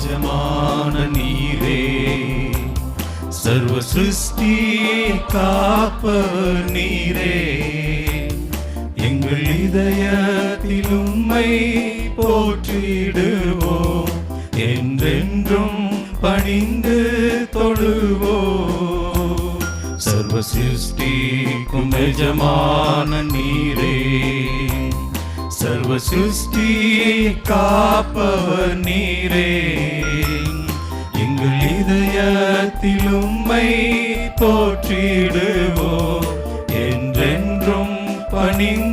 எஜமான நீரே. சர்வ சிருஷ்டி காப்பவர் நீரே. எங்கள் இதயத்தில் உம்மை போற்றிடுவோம். என்றென்றும் பணிந்து தொழுவோம். சர்வ சிருஷ்டிக்கும் எஜமான நீரே. சர்வ சிருஷ்டி காப்பவர் நீரே. எங்கள் இதயத்தில் உம்மை போற்றிடுவோம் என்றென்றும் பணிந்து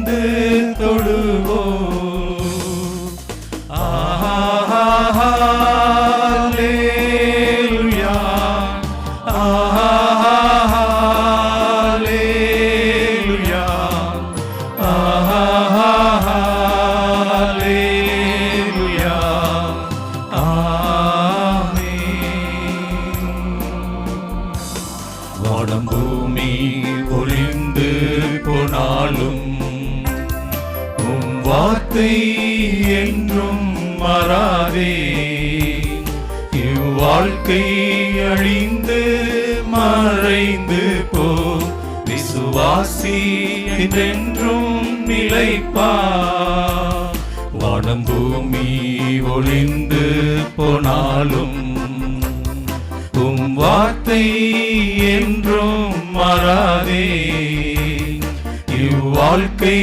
பூமி ஒளிந்து போனாலும் உம் வார்த்தை என்றும் மறாதே. இவ்வாழ்க்கை அழிந்து மறைந்து போ. விசுவாசி என்றென்றும் நிலைப்பா. வானம் பூமி ஒளிந்து போனாலும் வார்த்தை என்றும் மாறாதே. இவ்வாழ்க்கை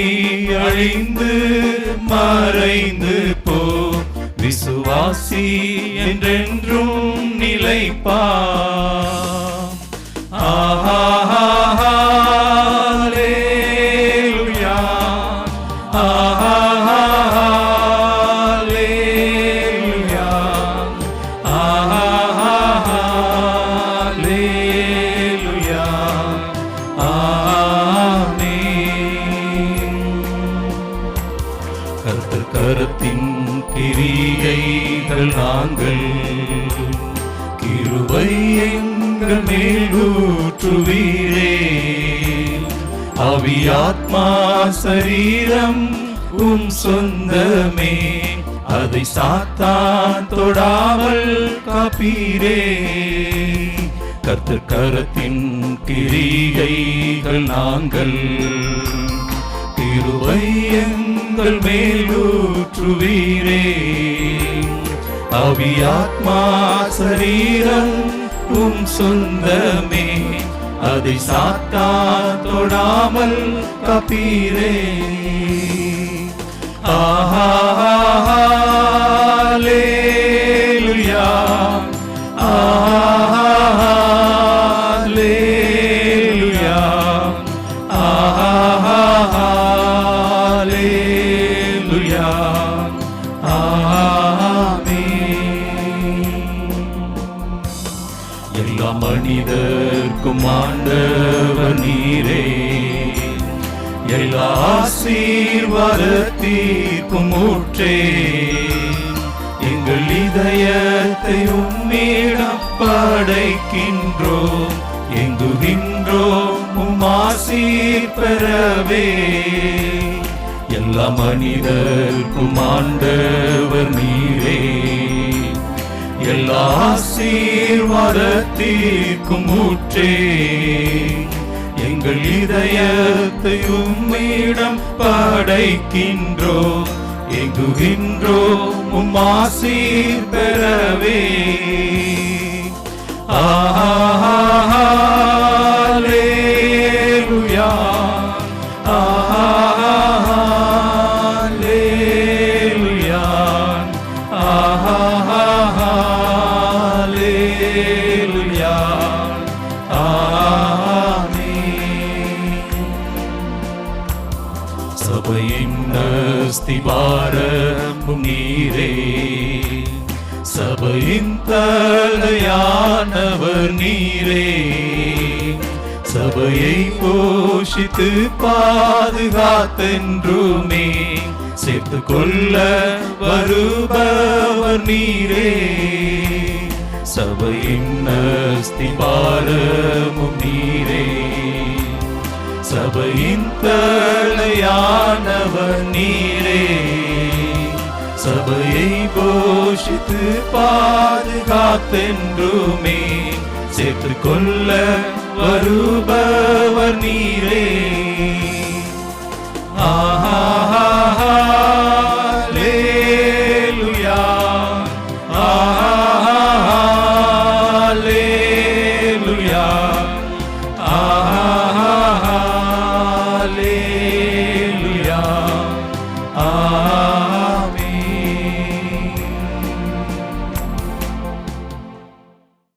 அழிந்து மறைந்து போ. விசுவாசி என்றென்றும் நிலைப்பா. கிரியைகள் நாங்கள். கிருபை எங்கள் மேலூற்றுவீரே அவியாத்மா சரீரம் உம் சொந்தமே. அதை சாத்தான் தொடாமல் காப்பீரே. கர்த்தர் கரத்தின் கிரிகைகள் நாங்கள். திருவை எங்கள் மேலூற்றுவீரே அவியாத்மா சரீரம் உம் சொந்தமே. அதை சாத்தா தொடாமல் கபீரே ஆஹா மனிதர்க்கும் ஆண்டவர் நீரே. எல்லா ஆசீர்வாதத்திற்கும் ஊற்றே. எங்கள் இதயத்தை உம்மிடம் படைக்கின்றோம் எங்குகின்றோம் உம் ஆசீர் பெறவே. எல்லா மனிதர்க்கும் ஆண்டவர் நீரே. எல்லா ஆசீர்வாதத்திற்கும் ஊற்றே. எங்கள் இதயத்தை உம்மிடம் படைக்கின்றோ. எங்குகின்றோ உம் ஆசீர் பெறவே. ஆஹா அஸ்திவாரமும் நீரே. சபையின் தலையானவர் நீரே. சபையை போஷித்து பாதுகாத்தென்றுமே சேர்த்து கொள்ள வருபவர் நீரே. சபையின் அஸ்திபாரமும் நீரே. சபையின் தலையானவர் நீரே. சபையை போஷித்து பாதுகாத்தென்றுமே. சேர்த்து கொள்ள வருபவர் நீரே. ஆஹா